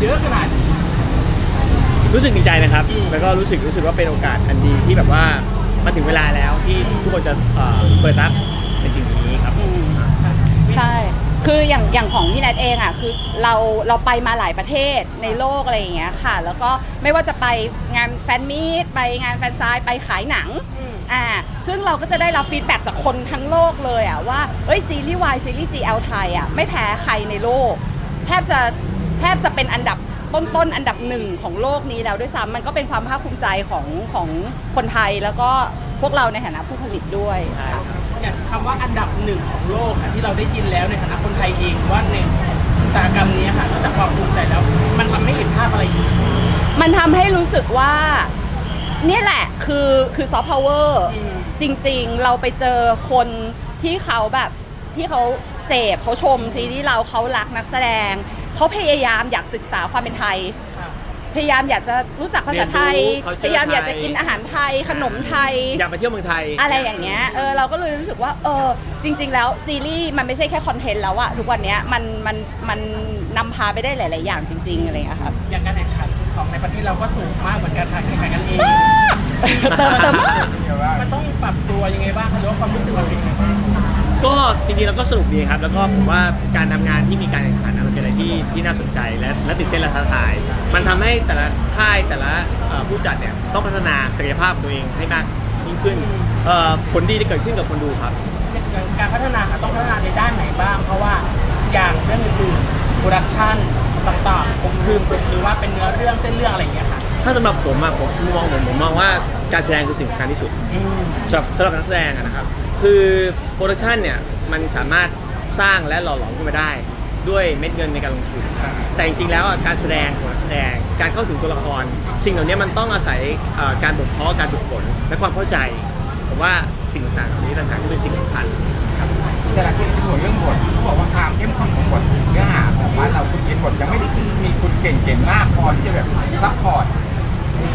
เยอะขนาดนี้รู้สึกดีใจนะครับอืมแล้วก็รู้สึกรู้สึกว่าเป็นโอกาสอันดีที่แบบว่ามาถึงเวลาแล้วที่ทุกคนจะเอ่อเปิดรับในสิ่งนี้ครับอืมใช่ คืออย่างอย่างของพี่แนทเองอะ คือเราเราไปมาหลายประเทศในโลกอะไรอย่างเงี้ยค่ะ แล้วก็ไม่ว่าจะไปงานแฟนมีตไปงานแฟนไซน์ไปขายหนัง อ่า ซึ่งเราก็จะได้รับฟีดแบ็จากคนทั้งโลกเลยอะว่า เอ้ยซีรีส์วายซีรีส์ GL ไทยอะไม่แพ้ใครในโลก แทบจะ แทบจะเป็นอันดับต้นๆ อันดับหนึ่งของโลกนี้แล้วด้วยซ้ำมันก็เป็นความภาคภูมิใจของของคนไทยแล้วก็พวกเราในฐานะผู้ผลิตด้วยค่ะ อย่างคำว่าอันดับหนึ่งของโลกค่ะที่เราได้ยินแล้วในฐานะคนไทยเองว่าในอุตสาหกรรมนี้ค่ะนอกจากความภูมิใจแล้ว มันทำให้เห็นภาพอะไรอีกมันทำให้รู้สึกว่า เนี่ยแหละคือคือซอฟต์พาวเวอร์อืมจริงๆ เราไปเจอคนที่เขาแบบที่เขาเสพเขาชมซีรีส์เราเขารักนักแสดง เขาพยายามอยากศึกษาความเป็นไทยค่ะพยายามอยากจะรู้จักภาษาไทย เรียนรู้ culture พยายามอยากจะไทยกินอาหารไทย ขนมไทย อยากไปเที่ยวเมืองไทย อะไรอย่างเงี้ย เออเราก็เลยรู้สึกว่าเออจริง ๆ แล้วซีรีส์มันไม่ใช่แค่คอนเทนต์แล้วอะทุกวันเนี้ยมันมันมันนำพาไปได้หลาย ๆ อย่างจริง ๆ อะไรอย่างเงี้ยครับ อย่างการแข่งขันของในประเทศเราก็สูงมากเหมือนกันค่ะแข่งขันกันเอง เติมเติม มันต้องปรับตัวยังไงบ้างคะหรือว่าความรู้สึกเราเป็นยังไงบ้าง ก็จริงๆแล้วก็สนุกดีครับ แล้วก็ผมว่าการทำงานที่มีการแข่งขันนะมันเป็นอะไรที่ที่น่าสนใจและและตื่นเต้นและท้าทาย มันทำให้แต่ละค่ายแต่ละเอ่อผู้จัดเนี่ยต้องพัฒนาศักยภาพของตัวเองให้มากยิ่งขึ้นเอ่อผลดีจะเกิดขึ้นกับคนดูครับอย่างการพัฒนาค่ะต้องพัฒนาในด้านไหนบ้าง เพราะว่าอย่างเรื่องอื่นๆโปรดักชันต่างๆ ผมลืมหรือว่าเป็นเนื้อเรื่องเส้นเรื่องอะไรอย่างเงี้ยค่ะถ้าสำหรับผมอะผมมุมมองผมผมมองว่าการแสดงคือสิ่งสำคัญที่สุด อืม สำหรับสำหรับนักแสดงอะนะครับ คือโปรดักชันเนี่ยมันสามารถสร้างและหล่อหลอมขึ้นมาได้ ด้วยเม็ดเงินในการลงทุน แต่จริงๆแล้วอะการแสดงของนักแสดงการเข้าถึงตัวละคร สิ่งเหล่านี้มันต้องอาศัยเอ่อการบ่มเพาะการฝึกฝนและความเข้าใจผมว่าสิ่งต่างๆเหล่านี้ต่างๆที่เป็นสิ่งสำคัญครับ แต่ละคนเป็นห่วงเรื่องบทเขาบอกว่าความเข้มข้นของบทเนื้อหาของบ้านเราคุณเขียนบทยังไม่ได้มีคุณเก่งๆมากพอที่จะแบบซัพพอร์ต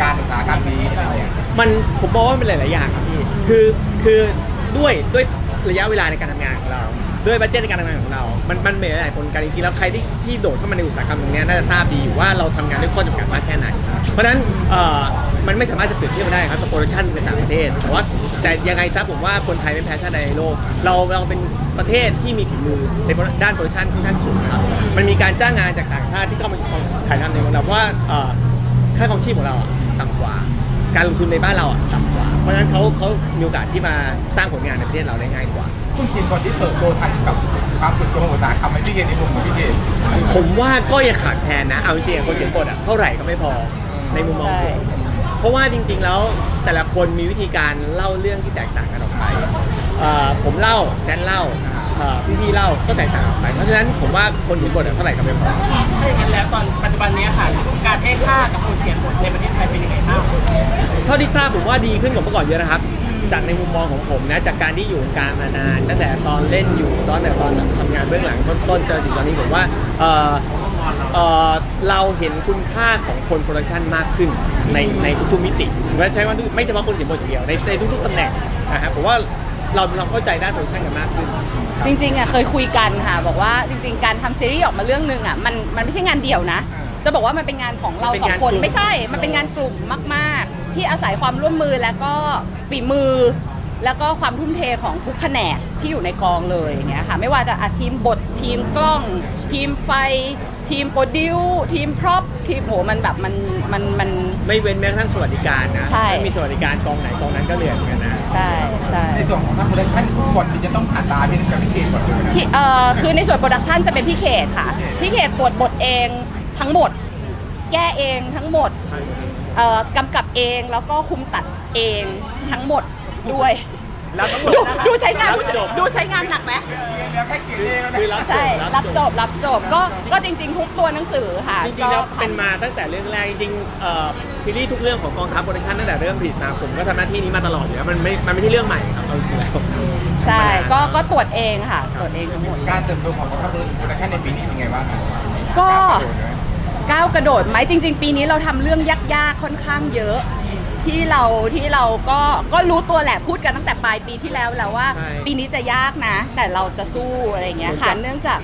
การอุตสาหกรรมนี้อะไรเงี้ยมันผมมองว่ามันเป็นหลายๆอย่างครับพี่ คือคือ ด้วยด้วยระยะเวลาในการทำงานของเรา ด้วยบัจเจตในการทำงานของเรา มันมันเป็นหลายๆผลการจริงๆแล้วใครที่ที่โดดเข้ามาในอุตสาหกรรมตรงเนี้ยน่าจะทราบดีอยู่ว่าเราทำงานด้วยข้อจำกัดมากแค่ไหน เพราะฉะนั้นเอ่อมันไม่สามารถจะเปรียบเทียบได้ครับกับโปรดักชันในต่างประเทศ แต่ว่าแต่ยังไงซะผมว่าคนไทยไม่แพ้ชาติในโลก เราเราเป็นประเทศที่มีฝีมือในด้านโปรดักชันค่อนข้างสูงครับ มันมีการจ้างงานจากต่างชาติที่เข้ามาถ่ายทำในเมืองเราเพราะว่าเอ่อค่าครองชีพของเราอะต่ำกว่า การลงทุนในบ้านเราอะต่ำกว่า เพราะฉะนั้นเขาเขามีโอกาสที่มาสร้างผลงานในประเทศเราได้ง่ายกว่า คุณเขียนบทที่เติบโตทันกับความเติบโตของอุตสาหกรรมไหมพี่เกณฑ์ในมุมของพี่เกณฑ์ผมว่าก็ยังขาดแคลนนะ เอาจริงๆคนเขียนบทอะเท่าไหร่ก็ไม่พอในมุมมองใช่ผมเพราะว่าจริง ๆ แล้วแต่ละคนมีวิธีการเล่าเรื่องที่แตกต่างกันออกไปเอ่อผมเล่าแดนเล่า เอ่อพี่ๆเล่าก็แตกต่างออกไปเพราะฉะนั้นผมว่าคนเขียนบทอะเท่าไหร่ก็ไม่พอ ถ้าอย่างนั้นแล้วตอนปัจจุบันเนี้ยค่ะการให้ค่ากับคนเขียนบทในประเทศไทยเป็นยังไงบ้างเท่าที่ทราบผมว่าดีขึ้นกว่าเมื่อก่อนเยอะนะครับ จากในมุมมองของผมนะจากการที่อยู่วงการมานานตั้งแต่ตอนเล่นอยู่ตอนแต่ตอนทำงานเบื้องหลังต้นๆจนถึงตอนนี้ผมว่าเออเออเราเห็นคุณค่าของคนโปรดักชันมากขึ้นในในทุกๆมิติไม่ใช่ว่าไม่เฉพาะคนเขียนบทอย่างเดียวในในทุกๆตำแหน่งนะฮะผมว่า เราเราเข้าใจด้านโปรดักชันกันมากขึ้นจริงๆอะเคยคุยกันค่ะบอกว่าจริง ๆ การทำซีรีส์ออกมาเรื่องหนึ่งอะมันมันไม่ใช่งานเดี่ยวนะ จะบอกว่ามันเป็นงานของเราเป็นสองงานคนกลุ่มไม่ใช่ มันเป็นงานกลุ่มมาก ๆ ที่อาศัยความร่วมมือแล้วก็ฝีมือ แล้วก็ความทุ่มเทของทุกแผนกที่อยู่ในกองเลยอย่างเงี้ยค่ะไม่ว่าจะอะทีมบททีมกล้อง ทีมไฟ ทีมโปรดิวทีมพร็อพทีมโหมันแบบมันมันมัน ไม่เว้นแม้กระทั่งสวัสดิการนะใช่ ถ้ามีสวัสดิการกองไหนกองนั้นก็เหลือเหมือนกันนะ ใช่ใช่ ในส่วนของทางโปรดักชั่นบทนี่จะต้องผ่านตาพี่กับพี่เกณฑ์หมดเลยนะ พี่เอ่อคือในส่วนโปรดักชันจะเป็นพี่เขตค่ะ พี่เขตตรวจบทเองทั้งหมด แก้เองทั้งหมดเอ่อกำกับเองแล้วก็คุมตัดเองทั้งหมดด้วยแล้วก็ดูดูใช้งานดูจบดูใช้งานหนักไหมแล้วแค่เกณฑ์เองนะคือรับจใช่บรับจบรับจบก็ก็จริง ๆ ทุกตัวหนังสือค่ะจริงๆแล้วเป็นมาตั้งแต่เรื่องแรกจริงๆเอ่อ ซีรีส์ทุกเรื่องของกองทัพโปรดักชันตั้งแต่เริ่มผลิตมาผมก็ทำหน้าที่นี้มาตลอดอยู่แล้วมันไม่ มันไม่ใช่เรื่องใหม่ครับเอาจริงๆแล้วใช่ก็ก็ตรวจเองค่ะ ตรวจเองทั้งหมด การเติบโตของกองทัพโปรดักชั่นในปีนี้เป็นไงบ้างครับก็ก้าวกระโดดไหมก้าวกระโดดไหมจริง ๆ ปีนี้เราทำเรื่องยากๆค่อนข้างเยอะ ที่เราที่เราก็ก็รู้ตัวแหละพูดกันตั้งแต่ปลายปีที่แล้วแล้วว่า ใช่ ปีนี้จะยากนะ แต่เราจะสู้อะไรอย่างเงี้ยค่ะเนื่องจาก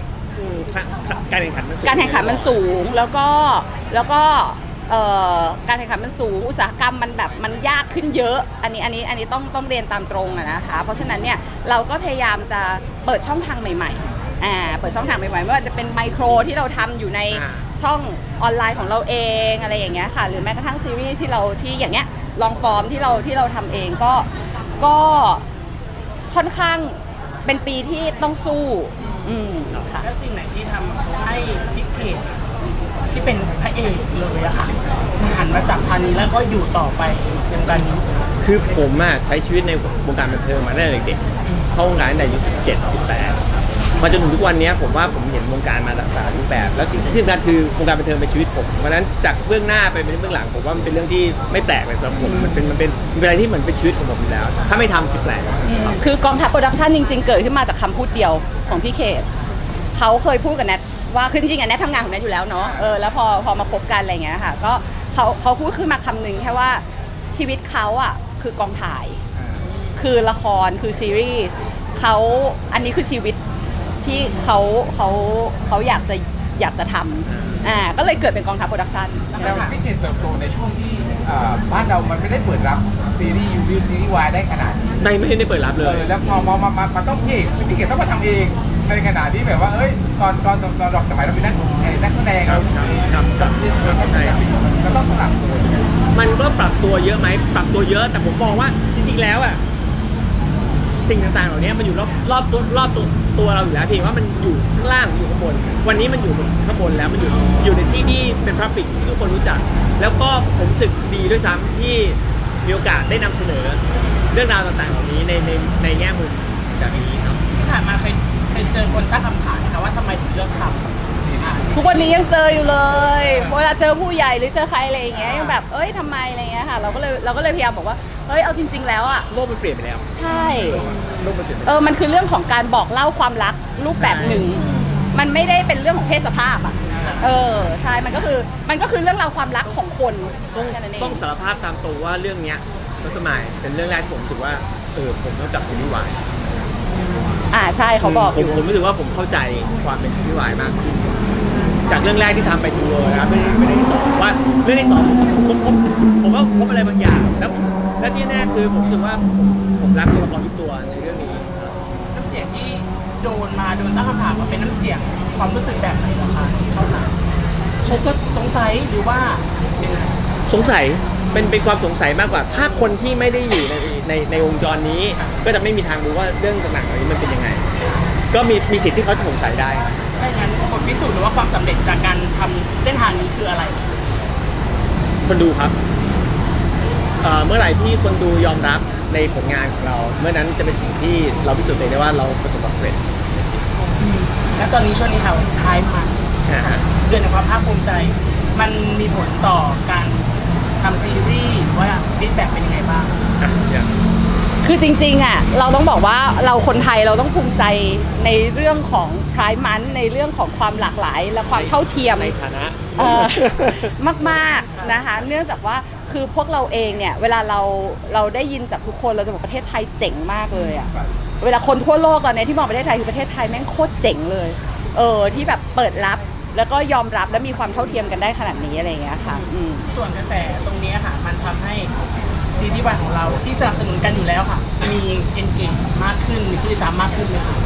การแข่งขันมันสูงการแข่งขันมันสูงแล้วก็แล้วก็ เอ่อการแข่งขันมันสูง อุตสาหกรรมมันแบบมันยากขึ้นเยอะ อันนี้อันนี้อันนี้ต้องต้องเรียนตามตรงอะนะคะ เพราะฉะนั้นเนี่ยเราก็พยายามจะเปิดช่องทางใหม่ๆอ่าเปิดช่องทางใหม่ๆไม่ว่าจะเป็นไมโครที่เราทำอยู่ในอ่า ช่องออนไลน์ของเราเองอะไรอย่างเงี้ยค่ะ หรือแม้กระทั่งซีรีส์ที่เราที่อย่างเงี้ยลองฟอร์มที่เราที่เราทำเองก็ก็ค่อนข้างเป็นปีที่ต้องสู้ อืมค่ะ แล้วสิ่งไหนที่ทำให้พิกเกต ที่เป็นพระเอกเลยอะค่ะมาหันมาจับทางนี้แล้วก็อยู่ต่อไปในวงการนี้ คือผมอะใช้ชีวิตในวงการบันเทิงมาตั้งแต่เด็กๆเข้าวงการตั้งแต่อายุ17 18มาจนถึงทุกวันนี้ผมว่าผมเห็นวงการมาหลากหลายรูปแบบ แล้วสิ่งที่สำคัญคือวงการบันเทิงเป็นชีวิตผมเพราะฉะนั้นจากเบื้องหน้าไปเป็นเบื้องหลังผมว่ามันเป็นเรื่องที่ไม่แปลกเลยสำหรับผมมันเป็นมันเป็นมันเป็นอะไรที่เหมือนเป็นชีวิตของผมอยู่แล้ว ถ้าไม่ทำสิแปลก คือกองทัพโปรดักชันจริงๆ เกิดขึ้นมาจากคำพูดเดียวของพี่เขต เขาเคยพูดกับแนท ว่าคือจริงๆอะแนททำงานของแนทอยู่แล้วเนาะเออแล้วพอพอมาคบกันอะไรเงี้ยค่ะก็เขาเขาพูดขึ้นมาคำหนึ่งแค่ว่าชีวิตเขาอะคือกองถ่าย คือละครคือซีรีส์เขาอันนี้คือชีวิตที่เขาเขาเขาอยากจะอยากจะทำอ่าก็เลยเกิดเป็นกองทัพโปรดักชันแต่ว่าพี่เกดเติบโตในช่วงที่เอ่อบ้านเรามันไม่ได้เปิดรับซีรีส์ยูวิวซีรีส์วายได้ขนาดนี้ในไม่ได้เปิดรับเลเอย อแล้วพอมามามามาต้องพี่เอกพี่เกดต้องมาทำเอง ในขณะที่แบบว่าเอ้ยตอนตอนตอนตอนดอกสมัยเราเป็นนักไอ้นักแสดงครัเราบครับครับครับเราต้องสลับตัวมันก็ปรับตัวเยอะไหมปรับตัวเยอะแต่ผมมองว่าจริงๆแล้วอะสิ่งต่างๆเหล่านี้มันอยู่รอบรอบตัวรอบตัวตัวเราอยู่แล้วเพียงว่ามันอยู่ข้างล่างอยู่ข้างบน วันนี้มันอยู่บนข้างบนแล้วมันอยู่อยู่ในที่ที่เป็นพับปิกที่ทุกคนรู้จัก แล้วก็ผมรู้สึกดีด้วยซ้ำที่มีโอกาสได้นำเสนอ เรื่องราวต่างๆเหล่านี้ในในในแง่มุมแบบนี้ครับที่ผ่านมาเคย เคยเจอคนตั้งคำถามนะคะว่าทำไมถึงเลือกทำอะทุกวันนี้ยังเจออยู่เลยเวลาเจอผู้ใหญ่หรือเจอใครอะไรอย่างเงี้ยยังแบบเอ้ยทำไมอะไรเงี้ยค่ะ เราก็เลยเราก็เลยพยายามบอกว่าเฮ้ยเอาจริง ๆ แล้วอะโลกมันเปลี่ยนไปแล้ว ใช่ โลกมันเปลี่ยนไปเออมันคือเรื่องของการบอกเล่าความรักรูปแบบหนึ่ง มันไม่ได้เป็นเรื่องของเพศสภาพอะเออใช่มันก็คือมันก็คือเรื่องราวความรักของคนต้องแค่นั้นเองต้องสารภาพตามตรงว่าเรื่องเนี้ยรถสมัยเป็นเรื่องแรกที่ผมรู้สึกว่าเออผมต้องจับซีรีส์วาย อ่าใช่เขาบอกผอมยู่ ผมรู้สึกว่าผมเข้าใจความเป็นซีรีส์วายมากขึ้นจากเรื่องแรกที่ทำไปทัวร์นะครับไม่ได้ไม่ได้ที่สองว่าเรื่องที่สองผมผมผมว่าพบอะไรบางอย่างแล้วและที่แน่คือผมรู้สึกว่าผมผมรักตัวละครทุกตัวในเรื่องนี้ น้ำเสียงที่โดนมาโดนตั้งคำถามว่าเป็นน้ำเสียงความรู้สึกแบบไหนเหรอคะที่เขาถามเขาก็สงสัยหรือว่ายังไงสงสัย เป็นเป็นความสงสัยมากกว่า ถ้าคนที่ไม่ได้อยู่ในในในวงจรนี้ ก็จะไม่มีทางรู้ว่าเรื่องต่างๆเหล่านี้มันเป็นยังไง ก็มีมีสิทธิ์ที่เขาจะสงสัยได้ถ้าอย่างนั้นบทพิสูจน์หรือว่าความสำเร็จจากการทำเส้นทางนี้คืออะไร คนดูครับเอ่อเมื่อไหร่ที่คนดูยอมรับในผลงานของเรา เมื่อนั้นจะเป็นสิ่งที่เราพิสูจน์ตัวเองได้ว่าเราประสบความสำเร็จและตอนนี้ช่วงนี้ค่ะท้ายมันนะฮะ เดือนแห่งความภาคภูมิใจ มันมีผลต่อการ ทำซีรีส์ว่าฟีดแบ็กเป็นยังไงบ้างอะอย่างคือจริงๆอะเราต้องบอกว่าเราคนไทยเราต้องภูมิใจในเรื่องของพรายมันในเรื่องของความหลากหลาย และความเท่าเทียม ในฐานะเออมากๆนะคะ เนื่องจากว่าคือพวกเราเองเนี่ย เวลาเราเราได้ยินจากทุกคนเราจะบอกประเทศไทยเจ๋งมากเลยอะเวลาคนทั่วโลกตอนนี้ที่มองประเทศไทยคือประเทศไทยแม่งโคตรเจ๋งเลย เออที่แบบเปิดรับ แล้วก็ยอมรับและมีความเท่าเทียมกันได้ขนาดนี้อะไรอย่างเงี้ยค่ะอืม ส่วนกระแสตรงนี้ค่ะ มันทำให้ซีรีส์วายของเราที่สนับสนุนกันอยู่แล้วค่ะ มีเอนเกจมากขึ้นมีผู้ติดตามมากขึ้นไหมคะ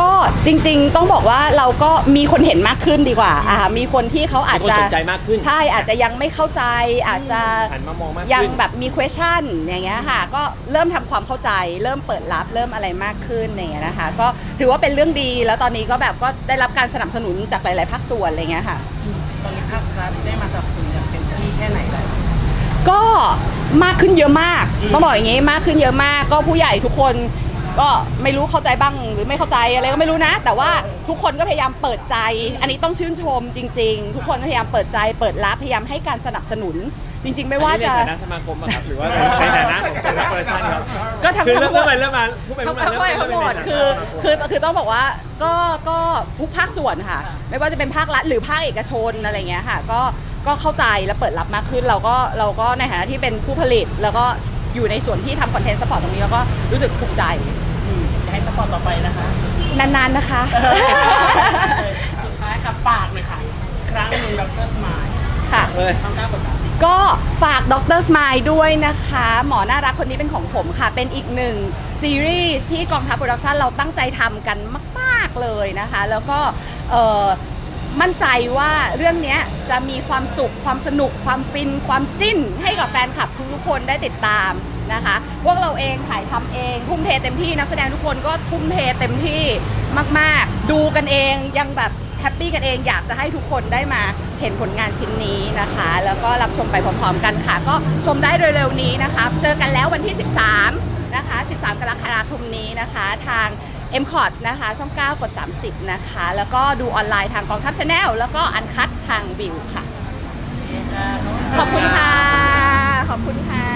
ก็จริงๆต้องบอกว่าเราก็มีคนเห็นมากขึ้นดีกว่าอ่ามีคนที่เขาอาจมีคนจะสนใจมากขึ้น ใช่อาจจะยังไม่เข้าใจอาจจะ หันมามองมากยังขึ้นแบบมี question อย่างเงี้ยค่ะ ก็เริ่มทำความเข้าใจ เริ่มเปิดรับเริ่มอะไรมากขึ้นอย่างเงี้ยนะคะ ก็ถือว่าเป็นเรื่องดีแล้วตอนนี้ก็แบบก็ได้รับการสนับสนุนจากหลาย ๆ ภาคส่วนอะไรเงี้ยค่ะ ตอนนี้ภาครัฐได้มาสนับสนุนอย่างเต็มที่แค่ไหนแล้ว ก็มากขึ้นเยอะมาก ต้องบอกอย่างงี้มากขึ้นเยอะมาก ก็ผู้ใหญ่ทุกคน ก็ไม่รู้เข้าใจบ้างหรือไม่เข้าใจอะไรก็ไม่รู้นะ แต่ว่าทุกคนก็พยายามเปิดใจ อันนี้ต้องชื่นชมจริง ๆ ทุกคนพยายามเปิดใจ เปิดรับพยายามให้การสนับสนุน จริง ๆ ไม่ว่าจะอันนี้ในฐานะสมาคมอะครับหรือว่าในฐานะของคณะโปรดักชั่นครับก็ทั้งคือทั้เริ่งมหมเริ่มดมาเริ่มมาพูดไปพูดมาทั้งหมดเริ่มทั้งหมดคือคือคือต้องบอกว่าก็ก็ทุกภาคส่วนค่ะ ไม่ว่าจะเป็นภาครัฐหรือภาคเอกชนอะไรเงี้ยค่ะ ก็ก็เข้าใจและเปิดรับมากขึ้นเราก็เราก็ในฐานะที่เป็นผู้ผลิต แล้วก็ อยู่ในส่วนที่ทำคอนเทนต์สปอร์ตตรงนี้แล้วก็รู้สึกภูมิใจอยากให้สปอร์ตต่อไปนะคะ นานๆนะคะ สุดท้ายค่ะฝากหน่อยค่ะอีกครั้งหนึ่งดรสมายค่ะเลยทางก้าวกดสามสิบก็ฝากดรสม l e ด้วยนะคะ หมอน่ารักคนนี้เป็นของผมค่ะ เป็นอีกหนึ่งซีรีส์ที่กองทัพโปรดักชันเราตั้งใจทำกันมาก ๆ เลยนะคะ แล้วก็เอ่อ มั่นใจว่าเรื่องนี้จะมีความสุข ความสนุก ความฟิน ความจิ้น ให้กับแฟนคลับทุกๆคนได้ติดตามนะคะ พวกเราเองถ่ายทำเองทุ่มเทเต็มที่นักแสดงทุกคนก็ทุ่มเทเต็มที่มากๆ ดูกันเองยังแบบแฮปปี้กันเองอยากจะให้ทุกคนได้มาเห็นผลงานชิ้นนี้นะคะ แล้วก็รับชมไปพร้อมๆกันค่ะ ก็ชมได้เร็วๆนี้นะคะ เจอกันแล้ววันที่ 13 นะคะ 13 กรกฎาคมนี้นะคะ ทาง เอ็มคอร์ดนะคะ ช่อง 9 กด 30 นะคะ แล้วก็ดูออนไลน์ทางกองทัพชาแนลแล้วก็อันคัดทางบิวค่ะ ขอบคุณค่ะ ขอบคุณค่ะ